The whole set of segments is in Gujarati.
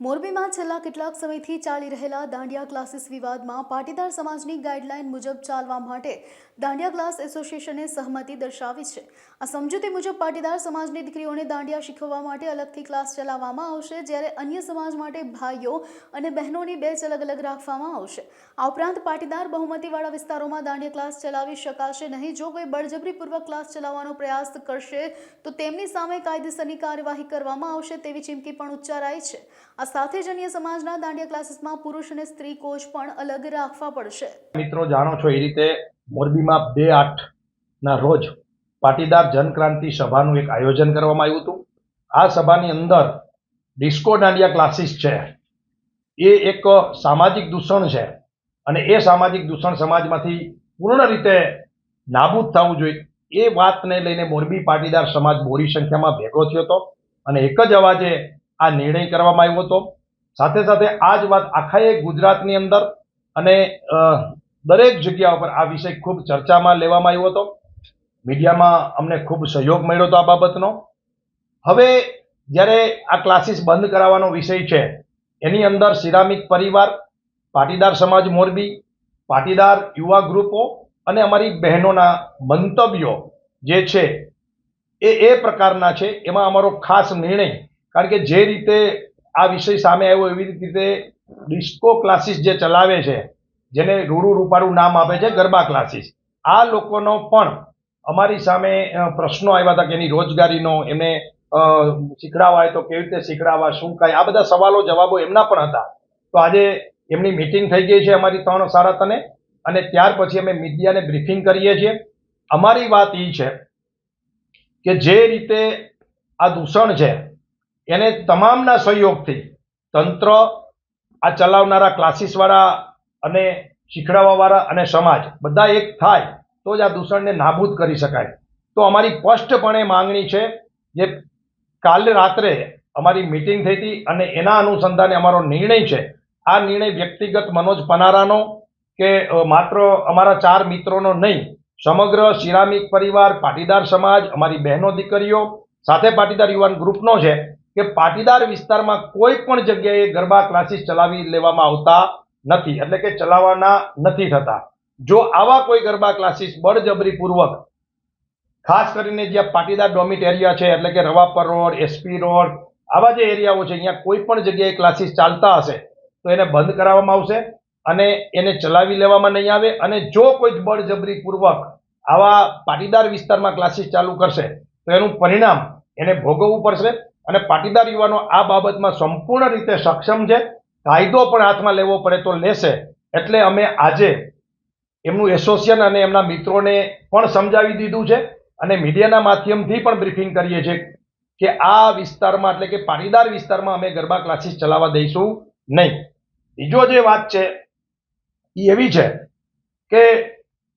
મોરબીમાં છેલ્લા કેટલાક સમયથી ચાલી રહેલા દાંડિયા ક્લાસીસ વિવાદમાં પાટીદાર સમાજની ગાઈડલાઈન મુજબ ચાલવા માટે દાંડિયા ક્લાસ એસોસિએશને સહમતિ દર્શાવી છે. આ સમજૂતી મુજબ પાટીદાર સમાજની દીકરીઓને દાંડિયા શીખવવા માટે અલગથી ક્લાસ ચલાવવામાં આવશે, જ્યારે અન્ય સમાજ માટે ભાઈઓ અને બહેનોની બેચ અલગ અલગ રાખવામાં આવશે. આ ઉપરાંત પાટીદાર બહુમતીવાળા વિસ્તારોમાં દાંડિયા ક્લાસ ચલાવી શકાશે નહીં. જો કોઈ બળજબરીપૂર્વક ક્લાસ ચલાવવાનો પ્રયાસ કરશે, તો તેમની સામે કાયદેસરની કાર્યવાહી કરવામાં આવશે તેવી ચીમકી પણ ઉચ્ચારાઈ છે. આ સાથે જ અન્ય સમાજના દાંડિયા ક્લાસીસમાં પુરુષ અને સ્ત્રી કોચ પણ અલગ રાખવા પડશે. મિત્રો, જાણો છો એ રીતે મોરબીમાં બે આઠના રોજ પાટીદાર જનક્રાંતિ સભાનું એક આયોજન કરવામાં આવ્યું હતું. આ સભાની અંદર ડિસ્કો દાંડિયા ક્લાસીસ છે. એ એક સામાજિક દૂષણ છે અને એ સામાજિક દૂષણ સમાજમાંથી પૂર્ણ રીતે નાબૂદ થવું જોઈએ. એ વાતને લઈને મોરબી પાટીદાર સમાજ મોડી સંખ્યામાં ભેગો થયો હતો અને એક જ અવાજે આ નિર્ણય કરવામાં આવ્યો હતો. સાથે સાથે આ જ વાત આખા એક ગુજરાતની અંદર અને દરેક જગ્યા ઉપર આ વિષય ખૂબ ચર્ચામાં લેવામાં આવ્યો હતો. મીડિયામાં અમને ખૂબ સહયોગ મળ્યો હતો આ બાબતનો. હવે જ્યારે આ ક્લાસીસ બંધ કરાવવાનો વિષય છે, એની અંદર સિરામિક પરિવાર, પાટીદાર સમાજ મોરબી, પાટીદાર યુવા ગ્રુપો અને અમારી બહેનોના મંતવ્યો જે છે, એ એ પ્રકારના છે. એમાં અમારો ખાસ નિર્ણય કારણ કે જે રીતે આ વિષય સામે આવ્યો એવી રીતે ડિસ્કો ક્લાસીસ જે ચલાવે છે, જેને રૂડું રૂપાળું નામ આપે છે, ગરબા ક્લાસીસ. આ લોકોનો પણ અમારી સામે પ્રશ્નો આવ્યા હતા કે એની રોજગારીનો, એમને હોય તો કેવી રીતે શીખડાવવા શું કાંઈ, આ બધા સવાલો, જવાબો એમના પણ હતા. તો આજે એમની મિટિંગ થઈ ગઈ છે અમારી ત્રણ સાડા તને અને ત્યાર પછી અમે મીડિયાને બ્રીફિંગ કરીએ છીએ. અમારી વાત એ છે કે જે રીતે આ દૂષણ છે એને તમામના સહયોગથી તંત્ર, આ ચલાવનારા ક્લાસીસવાળા અને શીખડાવવાવાળા અને સમાજ બધા એક થાય તો જ આ દૂષણને નાબૂદ કરી શકાય. તો અમારી સ્પષ્ટપણે માંગણી છે જે કાલે રાત્રે અમારી મિટિંગ થઈ હતી અને એના અનુસંધાને અમારો નિર્ણય છે. આ નિર્ણય વ્યક્તિગત મનોજ પનારાનો કે માત્ર અમારા ચાર મિત્રોનો નહીં, સમગ્ર સિરામિક પરિવાર, પાટીદાર સમાજ, અમારી બહેનો, દીકરીઓ, સાથે પાટીદાર યુવાન ગ્રુપનો છે. કે પાટીદાર વિસ્તારમાં કોઈ પણ જગ્યાએ ગરબા ક્લાસીસ ચલાવી લેવામાં આવતા નથી. એટલે કે ચલાવવાના નથી થતા. જો આવા કોઈ ગરબા ક્લાસીસ બળજબરીપૂર્વક, ખાસ કરીને જ્યાં પાટીદાર ડોમિટ એરિયા છે, એટલે કે રવાપર રોડ એસપી રોડ, આવા જે એરિયાઓ છે અહીંયા કોઈ પણ જગ્યાએ ક્લાસીસ ચાલતા હશે, તો એને બંધ કરાવવામાં આવશે અને એને ચલાવી લેવામાં નહીં આવે. અને જો કોઈ બળજબરીપૂર્વક આવા પાટીદાર વિસ્તારમાં ક્લાસીસ ચાલુ કરશે, તો એનું પરિણામ એને ભોગવવું પડશે. અને પાટીદાર યુવાનો આ બાબતમાં સંપૂર્ણ રીતે સક્ષમ છે. કાયદો પણ હાથમાં લેવો પડે તો લેશે. એટલે અમે આજે એમનું એસોસિએશન અને એમના મિત્રોને પણ સમજાવી દીધું છે અને મીડિયાના માધ્યમથી પણ બ્રીફિંગ કરીએ છીએ કે આ વિસ્તારમાં એટલે કે પાટીદાર વિસ્તારમાં અમે ગરબા ક્લાસીસ ચલાવવા દઈશું નહીં. બીજો જે વાત છે એ એવી છે કે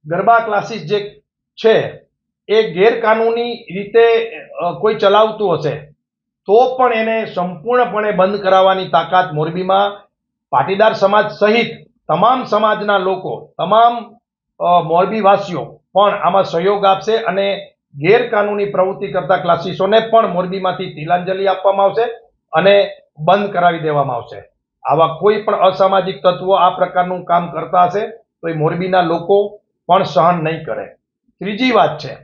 ગરબા ક્લાસીસ જે છે એ ગેરકાનૂની રીતે કોઈ ચલાવતું હશે. તો પણ એને સંપૂર્ણપણે બંધ કરાવવાની તાકાત મોરબીમાં પાટીદાર સમાજ સહિત તમામ સમાજના લોકો, તમામ મોરબીવાસીઓ પણ આમાં સહયોગ આપશે અને ગેરકાનૂની પ્રવૃત્તિ કરતા ક્લાસીસોને પણ મોરબીમાંથી તિલાંજલિ આપવામાં આવશે અને બંધ કરાવી દેવામાં આવશે. આવા કોઈ પણ અસામાજિક તત્વો આ પ્રકારનું કામ કરતા હશે તો એ મોરબીના લોકો પણ સહન નહીં કરે. ત્રીજી વાત છે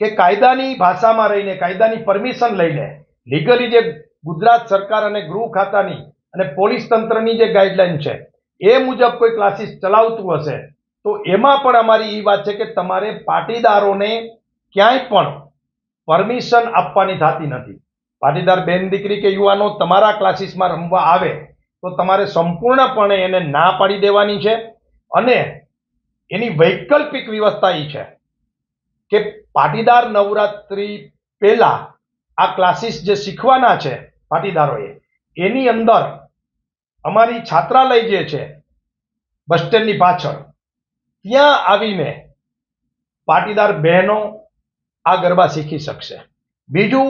કે કાયદાની ભાષામાં રહીને, કાયદાની પરમિશન લઈને લીગલી જે ગુજરાત સરકાર અને ગૃહ ખાતાની અને પોલીસ તંત્રની જે ગાઈડલાઈન છે, એ મુજબ કોઈ ક્લાસીસ ચલાવતું હશે, તો એમાં પણ અમારી એ વાત છે કે તમારે પાટીદારોને ક્યાંય પણ પરમિશન આપવાની થતી નથી. પાટીદાર બેન દીકરી કે યુવાનો તમારા ક્લાસીસમાં રમવા આવે, તો તમારે સંપૂર્ણપણે એને ના પાડી દેવાની છે. અને એની વૈકલ્પિક વ્યવસ્થા એ છે કે પાટીદાર નવરાત્રિ પહેલા આ ક્લાસીસ જે શીખવાના છે પાટીદારોએ, એની અંદર અમારી છાત્રાલય જે છે, બસ સ્ટેન્ડની પાછળ, ત્યાં આવીને પાટીદાર બહેનો આ ગરબા શીખી શકશે. બીજું,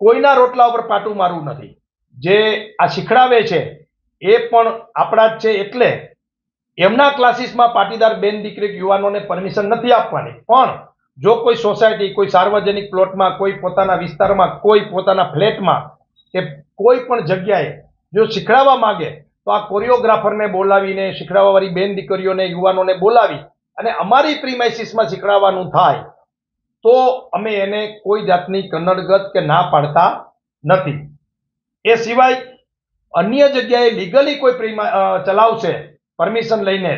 કોઈના રોટલા ઉપર પાટું મારવું નથી. જે આ શીખડાવે છે, એ પણ આપણા જ છે એટલે એમના ક્લાસીસમાં પાટીદાર બેન દીકરી યુવાનોને પરમિશન નથી આપવાની. પણ જો કોઈ સોસાયટી, કોઈ સાર્વજનિક પ્લોટમાં, કોઈ પોતાના વિસ્તારમાં, કોઈ પોતાના ફ્લેટમાં કે કોઈ પણ જગ્યાએ જો શીખડાવવા માંગે, તો આ કોરિયોગ્રાફરને બોલાવીને, શીખડાવવાવાળી બેન દીકરીઓને, યુવાનોને બોલાવી અને અમારી પ્રીમાઇસીસમાં શીખડાવવાનું થાય, તો અમે એને કોઈ જાતની કન્નડગત કે ના પાડતા નથી. એ સિવાય અન્ય જગ્યાએ લીગલી કોઈ ચલાવશે પરમિશન લઈને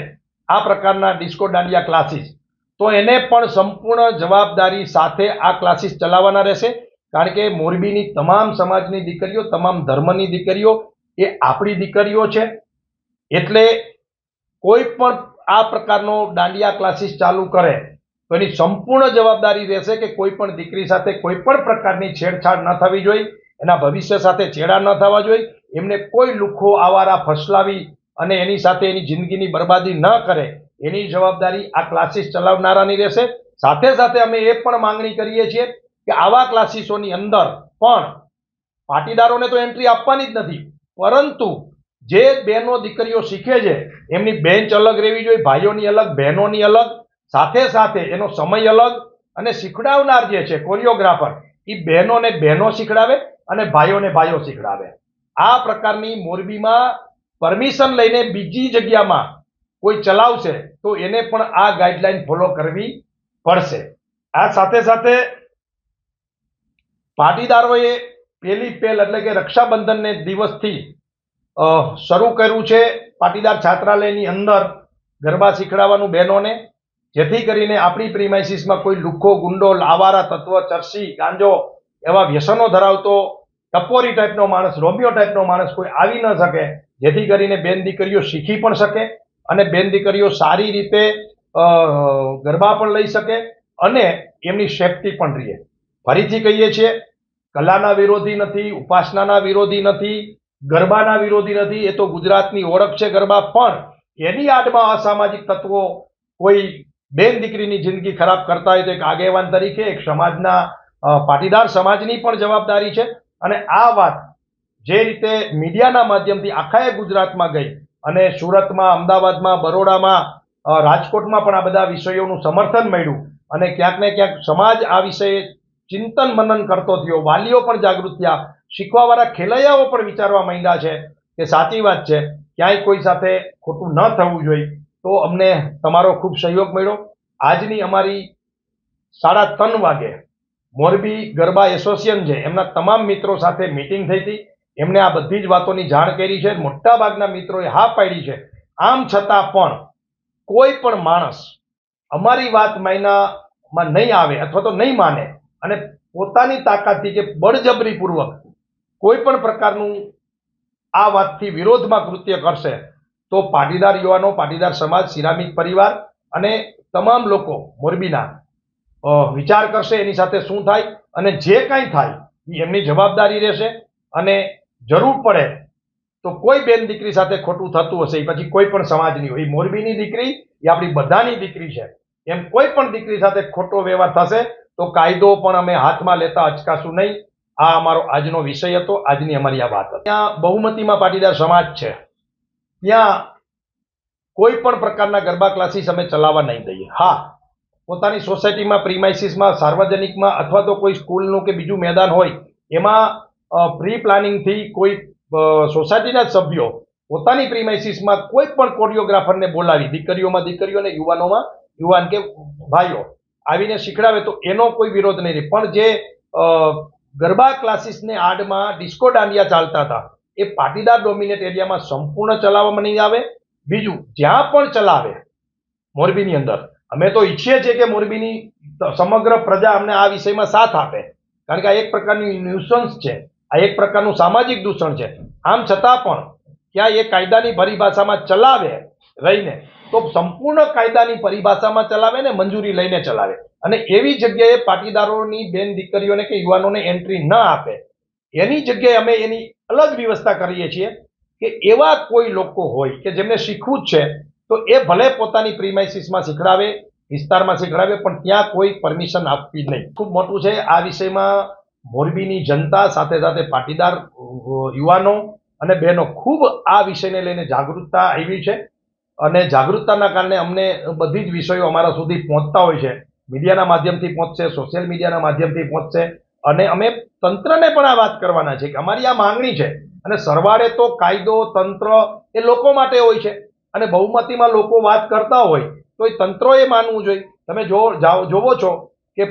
આ પ્રકારના ડિસ્કો દાંડિયા ક્લાસીસ તો એને પણ સંપૂર્ણ જવાબદારી સાથે આ ક્લાસીસ ચલાવવાના રહેશે. કારણ કે મોરબીની તમામ સમાજની દીકરીઓ, તમામ ધર્મની દીકરીઓ એ આપણી દીકરીઓ છે. એટલે કોઈ પણ આ પ્રકારનો દાંડિયા ક્લાસીસ ચાલુ કરે, તો એની સંપૂર્ણ જવાબદારી રહેશે કે કોઈ પણ દીકરી સાથે કોઈ પણ પ્રકારની છેડછાડ ન થવી જોઈએ, એના ભવિષ્ય સાથે છેડા ન થવા જોઈએ, એમને કોઈ લુખો આવારા ફસલાવી અને એની સાથે એની જિંદગીની બરબાદી ન કરે એની જવાબદારી આ ક્લાસીસ ચલાવનારાની રહેશે. સાથે સાથે અમે એ પણ માંગણી કરીએ છીએ કે આવા ક્લાસીસોની અંદર પણ પાટીદારોને તો એન્ટ્રી આપવાની જ નથી, પરંતુ જે બહેનો દીકરીઓ શીખે છે, એમની બેન્ચ અલગ રહેવી જોઈએ, ભાઈઓની અલગ, બહેનોની અલગ, સાથે સાથે એનો સમય અલગ અને શીખડાવનાર જે છે કોરિયોગ્રાફર એ બહેનોને બહેનો શીખડાવે અને ભાઈઓને ભાઈઓ શીખડાવે. આ પ્રકારની મોરબીમાં પરમિશન લઈને બીજી જગ્યામાં કોઈ ચલાવશે તો એને પણ આ ગાઈડલાઈન ફોલો કરવી પડશે. આ સાથે સાથે પાટીદારોએ પહેલી પહેલ એટલે કે રક્ષાબંધનને દિવસથી શરૂ કર્યું છે પાટીદાર છાત્રાલયની અંદર ગરબા શીખડાવવાનું બહેનોને, જેથી કરીને આપણી પ્રિમાઇસીસમાં કોઈ લુખ્ખો ગુંડો, લાવારા, તત્વ, ચરસી, ગાંજો એવા વ્યસનો ધરાવતો ટપોરી ટાઈપનો માણસ, રોમિયો ટાઈપનો માણસ કોઈ આવી ન શકે, જેથી કરીને બેન દીકરીઓ શીખી પણ શકે. અને બેન દીકરીઓ સારી રીતે ગરબા પણ લઈ શકે અને એમની સેફટી પણ રહે. ફરીથી કહીએ છીએ, કલાના વિરોધી નથી, ઉપાસનાના વિરોધી નથી, ગરબાના વિરોધી નથી, એ તો ગુજરાતની ઓળખ છે ગરબા, પણ એની આડમાં અસામાજિક તત્વો કોઈ બેન દીકરીની જિંદગી ખરાબ કરતા હોય તો એક આગેવાન તરીકે, એક સમાજના પાટીદાર સમાજની પણ જવાબદારી છે. અને આ વાત જે રીતે મીડિયાના માધ્યમથી આખાએ ગુજરાતમાં ગઈ અને સુરતમાં, અમદાવાદમાં, બરોડામાં રાજકોટમાં પણ આ બધા વિષયોનું સમર્થન મળ્યું. અને ક્યાંક ને ક્યાંક સમાજ આ વિષયે ચિંતન મનન કરતો થયો. વાલીઓ પણ જાગૃત થયા. શીખવાવાળા ખેલૈયાઓ પણ વિચારવા માંડ્યા છે કે સાચી વાત છે. ક્યાંય કોઈ સાથે ખોટું ન થવું જોઈએ. તો અમને તમારો ખૂબ સહયોગ મળ્યો. આજની અમારી સાડા ત્રણ વાગે મોરબી ગરબા એસોસિએશન છે. એમના તમામ મિત્રો સાથે મિટિંગ થઈ હતી. એમને આ બધી જ વાતોની જાણ કરી છે. મોટા ભાગના મિત્રોએ હા પાડી છે. આમ છતાં પણ કોઈ પણ માણસ અમારી વાત માયનામાં નહીં આવે અથવા તો નહીં માને અને પોતાની તાકાતથી કે બળજબરીપૂર્વક કોઈ પણ પ્રકારનું આ વાતથી વિરોધમાં કૃત્ય કરશે તો પાટીદાર યુવાનો, પાટીદાર સમાજ, સિરામિક પરિવાર અને તમામ લોકો મોરબીના વિચાર કરશે એની સાથે શું થાય અને જે કાંઈ થાય એ એમની જવાબદારી રહેશે અને જરૂર પડે તો કોઈ બેન દીકરી સાથે ખોટું થતું હશે એ પછી કોઈ પણ સમાજની હોય. એ મોરબીની દીકરી એ આપણી બધાની દીકરી છે. એમ કોઈ પણ દીકરી સાથે ખોટો વ્યવહાર થશે, તો કાયદો પણ અમે હાથમાં લેતા અચકાશું નહીં. આ અમારો આજનો વિષય હતો, આજની અમારી આ વાત હતી. ત્યાં બહુમતીમાં પાટીદાર સમાજ છે. ત્યાં કોઈ પણ પ્રકારના ગરબા ક્લાસીસ અમે ચલાવવા નહીં દઈએ. હા, પોતાની સોસાયટીમાં, પ્રીમાઇસીસમાં, સાર્વજનિકમાં અથવા તો કોઈ સ્કૂલનું કે બીજું મેદાન હોય, એમાં પ્રી પ્લાનિંગથી કોઈ સોસાયટીના સભ્યો પોતાની પ્રીમાઇસીસમાં કોઈ પણ કોરિયોગ્રાફરને બોલાવી, દીકરીઓમાં દીકરીઓને યુવાનોમાં યુવાન કે ભાઈઓ આવીને શીખડાવે તો એનો કોઈ વિરોધ નહીં રહે. પણ જે ગરબા ક્લાસીસને આડમાં ડિસ્કો દાંડિયા ચાલતા હતા, એ પાટીદાર ડોમિનેટ એરિયામાં સંપૂર્ણ ચલાવવામાં નહીં આવે. બીજું, જ્યાં પણ ચલાવે, મોરબીની અંદર, અમે તો ઈચ્છીએ છીએ કે મોરબીની સમગ્ર પ્રજા અમને આ વિષયમાં સાથ આપે. કારણ કે આ એક પ્રકારની ન્યુસન્સ છે. આ એક પ્રકારનું સામાજિક દૂષણ છે. આમ છતાં પણ ક્યાં એ કાયદાની પરિભાષામાં ચલાવે રહીને, તો સંપૂર્ણ કાયદાની પરિભાષામાં ચલાવે ને મંજૂરી લઈને ચલાવે. અને એવી જગ્યાએ પાટીદારોની બેન દીકરીઓને કે યુવાનોને એન્ટ્રી ન આપે. એની જગ્યાએ અમે એની અલગ વ્યવસ્થા કરીએ છીએ કે એવા કોઈ લોકો હોય કે જેમને શીખવું જ છે, તો એ ભલે પોતાની પ્રીમાઇસીસમાં શીખડાવે, વિસ્તારમાં શીખડાવે, પણ ત્યાં કોઈ પરમિશન આપવી નહીં. ખૂબ મોટું છે આ વિષયમાં મોરબીની જનતા સાથે સાથે પાટીદાર યુવાનો અને બહેનો ખૂબ આ વિષયને લઈને જાગૃતતા આવી છે. અને જાગૃતતાના કારણે અમને બધી જ વિષયો અમારા સુધી પહોંચતા હોય છે. મીડિયાના માધ્યમથી પહોંચશે, સોશિયલ મીડિયાના માધ્યમથી પહોંચશે. અને અમે તંત્રને પણ આ વાત કરવાના છે કે અમારી આ માંગણી છે. અને સરવાળે તો કાયદો, તંત્ર એ લોકો માટે હોય છે. અને બહુમતીમાં લોકો વાત કરતા હોય તો એ તંત્રોએ માનવું જોઈએ. તમે જો જોવો છો કે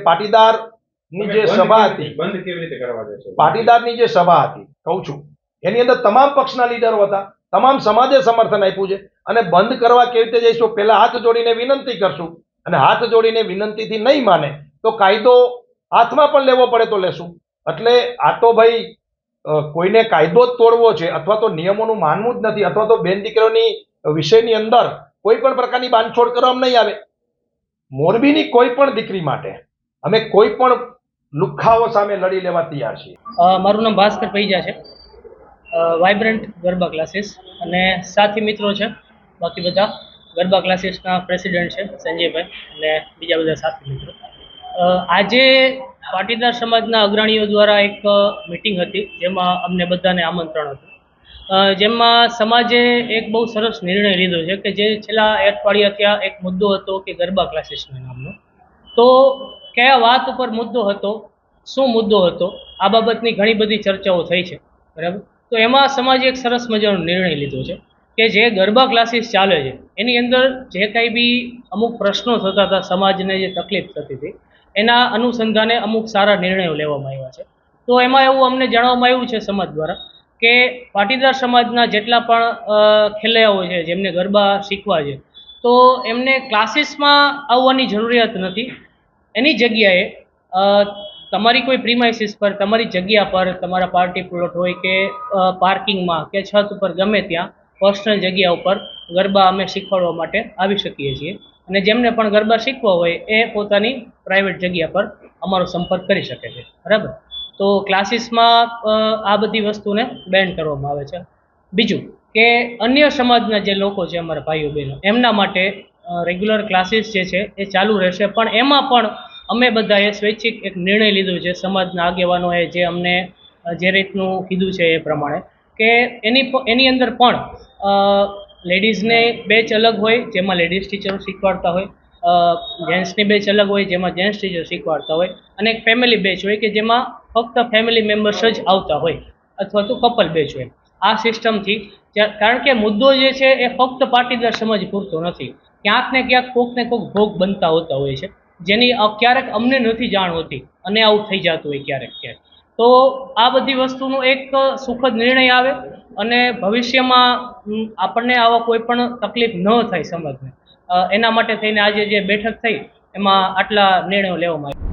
પાટીદારની જે સભા હતી. બંધ કેવી રીતે કરવા જશો? પાટીદારની જે સભા હતી કહું છું એની અંદર તમામ પક્ષના લીડરો હતા તમામ સમાજે સમર્થન આપ્યું છે. અને બંધ કરવા કેવી રીતે જઈશું? પહેલા હાથ જોડીને વિનંતી કરશું. અને હાથ જોડીને વિનંતીથી નહીં માને તો કાયદો હાથમાં પણ લેવો પડે તો લેશું. એટલે આ તો ભાઈ કોઈને કાયદો જ તોડવો છે અથવા તો નિયમોનું માનવું જ નથી અથવા તો બેન દીકરીઓની વિષયની અંદર કોઈ પણ પ્રકારની બાંધછોડ કરવામાં નહીં આવે. મોરબીની કોઈ પણ દીકરી માટે અમે કોઈ પણ લુખ્ખાઓ સામે લડી લેવા તૈયાર છે મારું નામ ભાસ્કર પૈજા છે. વાઇબ્રન્ટ ગરબા ક્લાસીસ અને સાથી મિત્રો છે. બાકી બધા ગરબા ક્લાસીસના પ્રેસિડેન્ટ છે, સંજયભાઈ અને બીજા બધા સાથી મિત્રો. આજે પાટીદાર સમાજના અગ્રણીઓ દ્વારા એક મિટિંગ હતી, જેમાં અમને બધાને આમંત્રણ હતું. જેમાં સમાજે એક બહુ સરસ નિર્ણય લીધો છે કે જે છેલ્લા અઠવાડિયા ત્યાં એક મુદ્દો હતો કે ગરબા ક્લાસીસના નામનો. તો કયા વાત ઉપર મુદ્દો હતો, શું મુદ્દો હતો, આ બાબતની ઘણી બધી ચર્ચાઓ થઈ છે, બરાબર? તો એમાં સમાજે એક સરસ મજાનો નિર્ણય લીધો છે કે જે ગરબા ક્લાસીસ ચાલે છે, એની અંદર જે કાંઈ બી અમુક પ્રશ્નો થતા હતા, સમાજને જે તકલીફ થતી હતી, એના અનુસંધાને અમુક સારા નિર્ણયો લેવામાં આવ્યા છે. તો એમાં એવું અમને જાણવામાં આવ્યું છે સમાજ દ્વારા કે પાટીદાર સમાજના જેટલા પણ ખેલૈયાઓ છે, જેમને ગરબા શીખવા છે, તો એમને ક્લાસીસમાં આવવાની જરૂરિયાત નથી એની જગ્યાએ તમારી કોઈ પ્રીમાઇસીસ પર, તમારી જગ્યા પર, તમારા પાર્ટી પ્લોટ હોય કે પાર્કિંગમાં કે છત ઉપર ગમે ત્યાં પર્સનલ જગ્યા ઉપર ગરબા અમે શીખવાડવા માટે આવી શકીએ છીએ. અને જેમને પણ ગરબા શીખવા હોય એ પોતાની પ્રાઇવેટ જગ્યા પર અમારો સંપર્ક કરી શકે છે. બરાબર? તો ક્લાસીસમાં આ બધી વસ્તુને બેન કરવામાં આવે છે. બીજું કે અન્ય સમાજના જે લોકો છે, અમારા ભાઈઓ બહેનો, એમના માટે રેગ્યુલર ક્લાસીસ જે છે, એ ચાલુ રહેશે. પણ એમાં પણ અમે બધાએ સ્વૈચ્છિક એક નિર્ણય લીધો છે, સમાજના આગેવાનોએ જે અમને જે રીતનું કીધું છે એ પ્રમાણે, કે એની એની અંદર પણ લેડીઝને બેચ અલગ હોય, જેમાં લેડીઝ ટીચરો શીખવાડતા હોય જેન્ટ્સની બેચ અલગ હોય, જેમાં જેન્ટ્સ ટીચર શીખવાડતા હોય, અને એક ફેમિલી બેચ હોય કે જેમાં ફક્ત ફેમિલી મેમ્બર્સ જ આવતા હોય, અથવા તો કપલ બેચ હોય. આ સિસ્ટમથી કારણ કે મુદ્દો જે છે એ ફક્ત પાટીદાર સમાજ પૂરતો નથી. ક્યાંક ને ક્યાંક કોક ને કોક ભોગ બનતા હોતા હોય છે, જેની ક્યારેક અમને નથી જાણ હોતી, અને આવું થઈ જતું હોય ક્યારેક ક્યારેક. તો આ બધી વસ્તુનો એક સુખદ નિર્ણય આવે, અને ભવિષ્યમાં આપણને આવા કોઈ પણ તકલીફ ન થાય સમાજને. એના માટે થઈને આજે જે બેઠક થઈ, એમાં આટલા નિર્ણયો લેવામાં આવ્યા.